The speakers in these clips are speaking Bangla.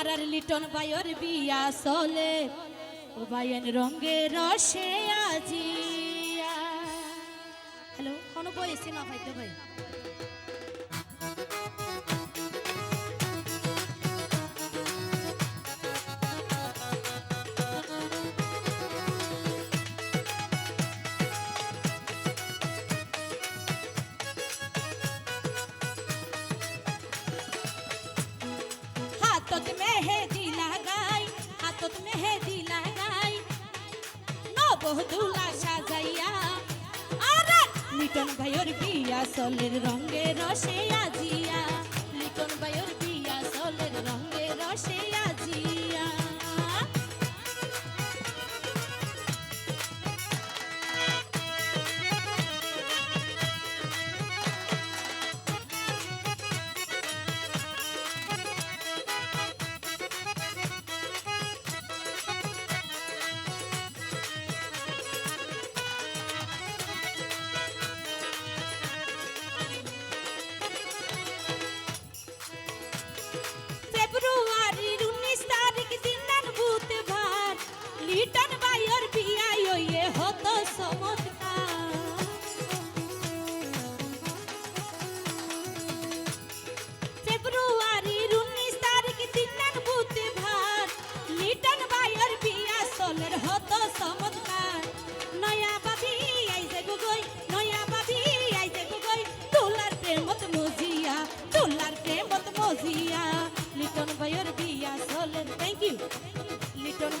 আর আর লিটন বায়র বিয়া সলে ও বায়ন রঙে রসে আজি। হ্যালো, কোনো বই এসে না ভাইতে ভাই? হাতত মেহেদি লাগাই হাতত মেহেদি লাগাই নবহদুলা সাজাইয়া আরে লিটন ভাইয়ের বিয়া সলের রঙে রসে আজিয়া লিটন ভাইয়ের বিয়া সলের রঙে রসে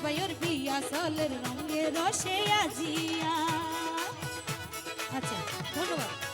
ভাইয়ের বিয়া সলের রঙে রসে আজিয়া। আচ্ছা ধন্যবাদ।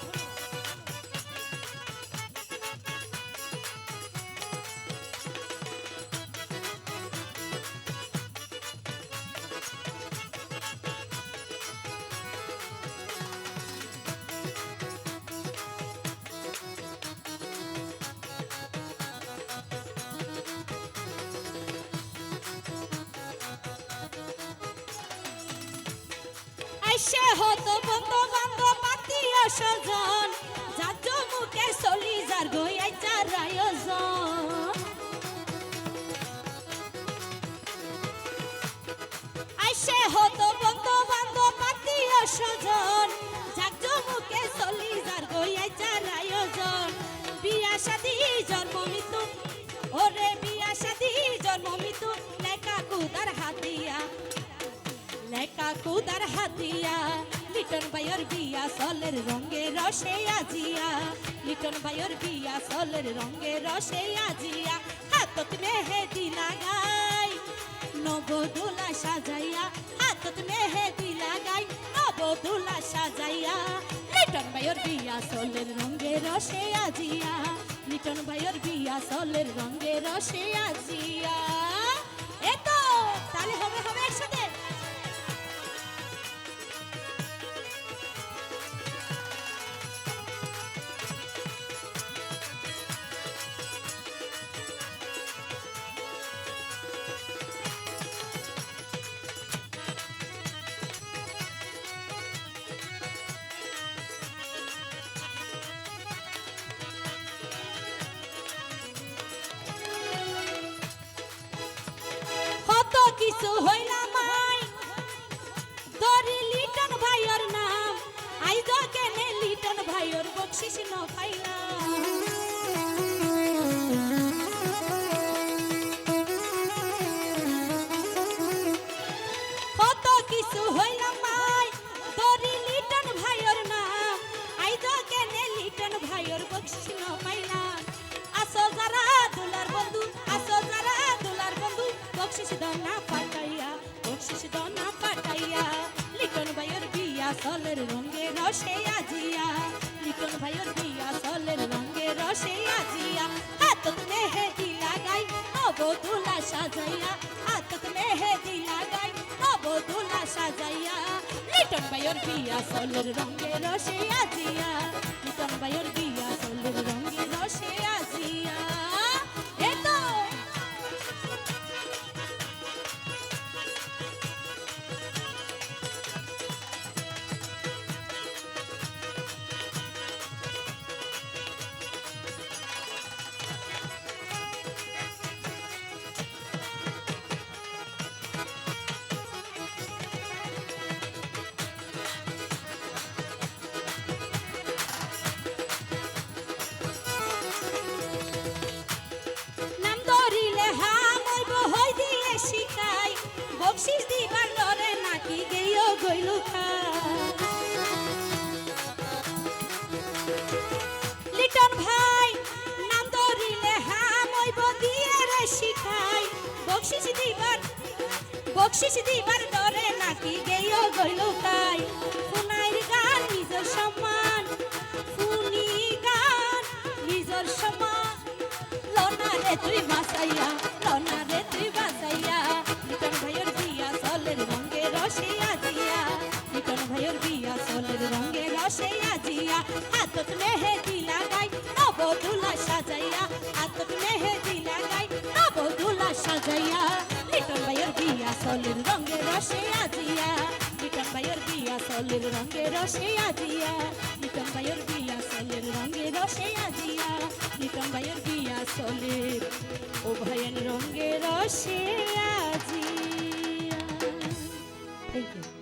আইসে হতো বন্ধু বান্ধব আত্মীয় স্বজন হাতিয়া লিটন ভাইয়ের বিয়া সলের রঙে রসে আজিয়া। লিটন ভাইয়ের বিয়া সলের রঙে রসে আজিয়া। হাতত মেহেদি লাগাই, নবদুলা সাজাইয়া। হাতত মেহেদি লাগাই, নবদুলা সাজাইয়া। লিটন ভাইয়ের বিয়া সলের রঙে রসে আজিয়া। লিটন ভাইয়ের বিয়া সলের রঙে রসে আজিয়া। এতো তাহলে হবে হবে একসাথে কিছু হইলাম মাই দরি লিটন ভাইয়ের নাম। আইজ কেনে লিটন ভাইয়ের বকশিস ন পাইলাম কত কিছু হইলাম মাই দরি লিটন ভাইয়ের নাম। আইজ কেনে লিটন ভাইয়ের বকশিস ন পাইলাম দনা পাঠাইয়া বকশিস দনা পাঠাইয়া লিটন ভাইয়ের বিয়া সলের রঙে রসে আজিয়া, লিটন ভাইয়ের বিয়া সলের রঙে রসে আজিয়া, হাতত মেহেদি লাগাই অবদুলা সাজাইয়া, হাতত মেহেদি লাগাই অবদুলা সাজাইয়া, লিটন ভাইয়ের বিয়া সলের রঙে রসে আজিয়া, লিটন ভাইয়ের বিয়া সলের রঙে রসে দিবার ডরে নাকি গেও গইল তাই। ফুনাইর গান, নিজের সম্মান। ফুনি গান, নিজের সম্মান। লনা রে তুই বাসাইয়া লনা রে তুই বাসাইয়া লিটন ভাইয়ের বিয়া সলের রঙে রসে আজিয়া লিটন ভাইয়ের বিয়া সলের রঙে রসে আজিয়া হাতত মেহেদি লাগাই নবদুলা সাজাইয়া। হাতত মেহেদি লাগাই নবদুলা সাজাইয়া। লিটন ভাইয়ের সলিল রঙে রসে আজিয়া মিটন ভাইয়ের বিয়া সলিল রঙে রসে আজিয়া মিটন ভাইয়ের বিয়া সলিল রঙে রসে আজিয়া মিটন ভাইয়ের বিয়া সলিল ও ভাইয়ের রঙে রসে আজিয়া থ্যাংক ইউ